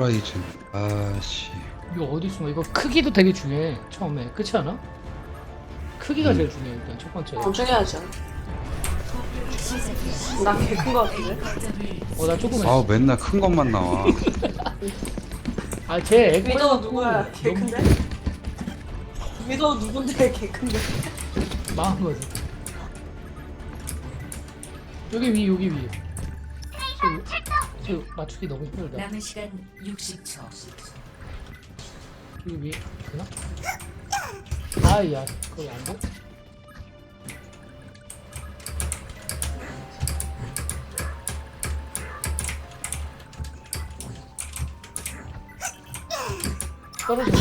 호라이즌 아씨 이거 어디 있어? 이거 크기도 되게 중요해. 처음에 그렇지 않아? 크기가 제일 중요해 일단 첫 번째. 어, 중요하죠. 나개큰 거 같은데? 어나 조금. 아우 맨날 큰 것만 나와 아쟤 위도우 빨갛고 누구야? 개 너무 큰데? 위도우 누군데 개 큰데? 망한 거지. 여기 위 여기 위. 저, 저 맞추기 너무 힘들다. 남은 시간 60초. 여기 위 되나? 아야 거기 안 돼? 떨어지네.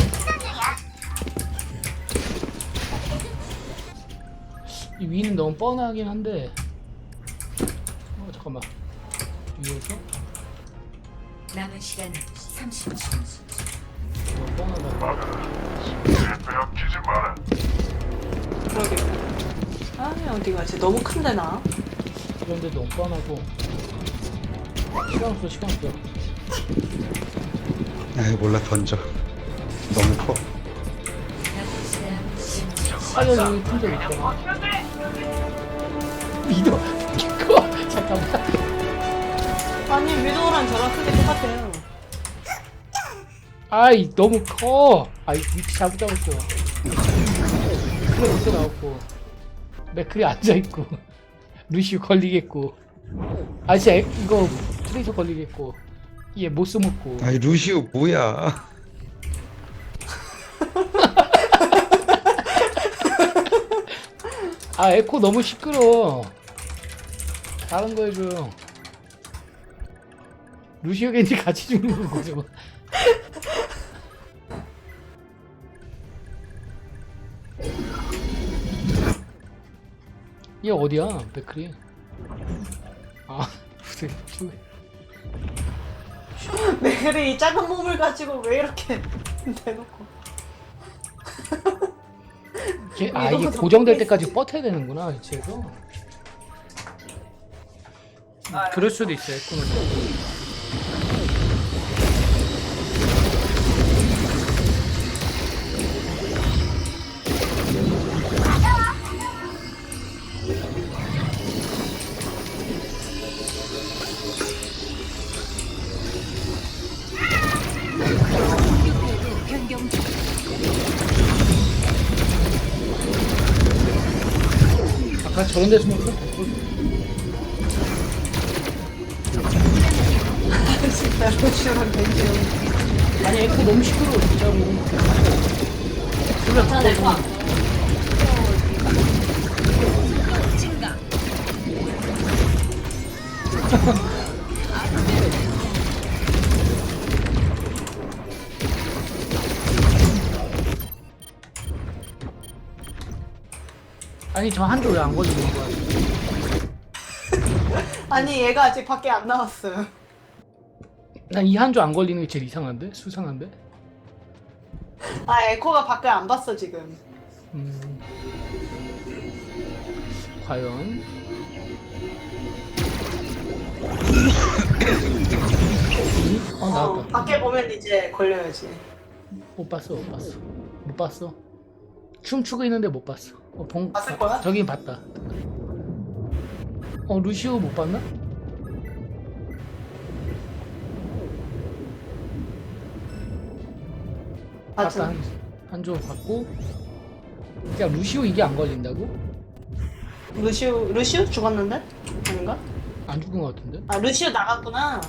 이 위는 너무 뻔하긴 한데. 어 잠깐만. 위에서 남은 시간 30초. 너무 뻔하다. 그러게. 아, 어디 가지? 너무 큰데 나? 그런데 너무 뻔하고. 시간 없어 시간 없어. 아이 몰라 던져 너무 커 남은 시간 10초. 아니 여기 품절 있잖아. 믿어. 잠깐만. 아니, 위도우랑 저랑 크기 똑같아요. 아이 너무 커. 아이 위치 잘못 잡았어. 그래 어떻게 나왔고. 맥클이 앉아 있고. 루시우 걸리겠고. 아 진짜 애- 이거 트레이서 걸리겠고. 얘못 써먹고. 아이 루시오 뭐야 아 에코 너무 시끄러. 다른 거 해줘요. 루시오 겐지 같이 죽는 거죠. 얘 어디야, 백크리? 아, 무슨 저- 메글이 작은 몸을 가지고 왜 이렇게 대놓고. 걔, 아 이게 이러고서 고정될 또 때까지 버텨야 되는구나 위치에서. 그럴 수도 있어, 에코는. 아까 저런 데서 먹어? 진짜 루시오랑 벤지랑. 아니 에코 너무 시끄러워 진짜로. 그래 자, 내가. 아니 저 한조 왜안 걸리는 거야? 아니, 얘가 아직 밖에 안 나왔어요. 난 이 한조 안 걸리는 게 제일 이상한데? 수상한데? 아, 에코가 밖을 안 봤어, 지금. 음. 과연 어 어, 나왔다. 밖에 보면 이제 걸려야지. 못 봤어 못 봤어 못 봤어. 춤추고 있는데 못 봤어. 어, 봉 봤을 거야? 저긴 봤다. 어 루시오 못 봤나? 아, 봤다. 한, 한조 봤고. 야 루시오 이게 안 걸린다고? 루시오, 루시오 죽었는데? 아닌가? 안 죽은 것 같은데? 아, 루시오 나갔구나.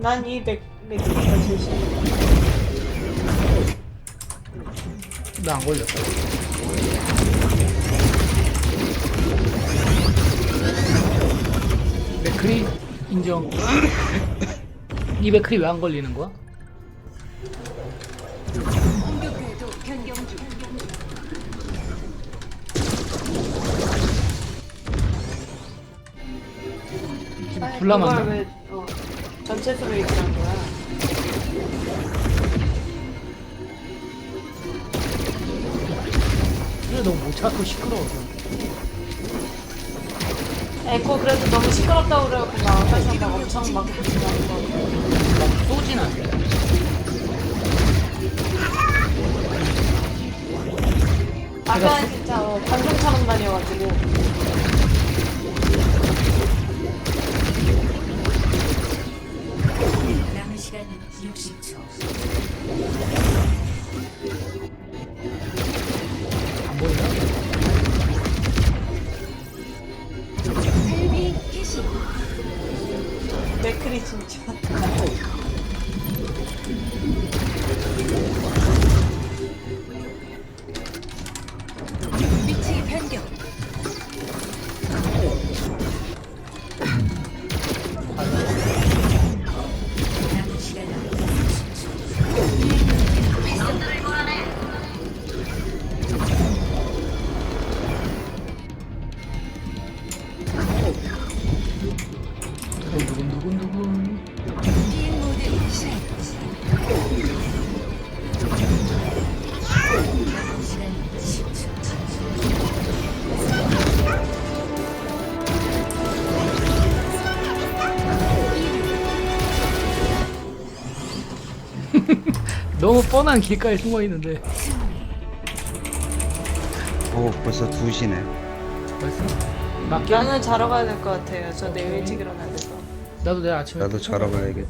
난 이 맥, 맥주가 제일 싫어. 나 안 걸렸어. 맥크리 인정. 이 맥크리 왜 안 걸리는 거야? 공격 궤도 변경 중. 불나만 어째서 얘기한 거야? 그래 너무 못 뭐 찾고 시끄러워서 에코 그래도 너무 시끄럽다고 그래갖고 나 아까 막 엄청 막 그러고 막 쏘진 않아. 아까 진짜 어, 방송처럼 다녀가지고. 시간 60초. 안 보이나? 셀비 캐시. 맥크리 진짜. 너무 뻔한 길가에 숨어 있는데. 오 벌써 2시네 벌써? 맞게 나는 자러 가야 될 것 같아요. 저 내일 일찍 일어나야 돼서. 나도 내일 아침에 나도 자러 가야겠다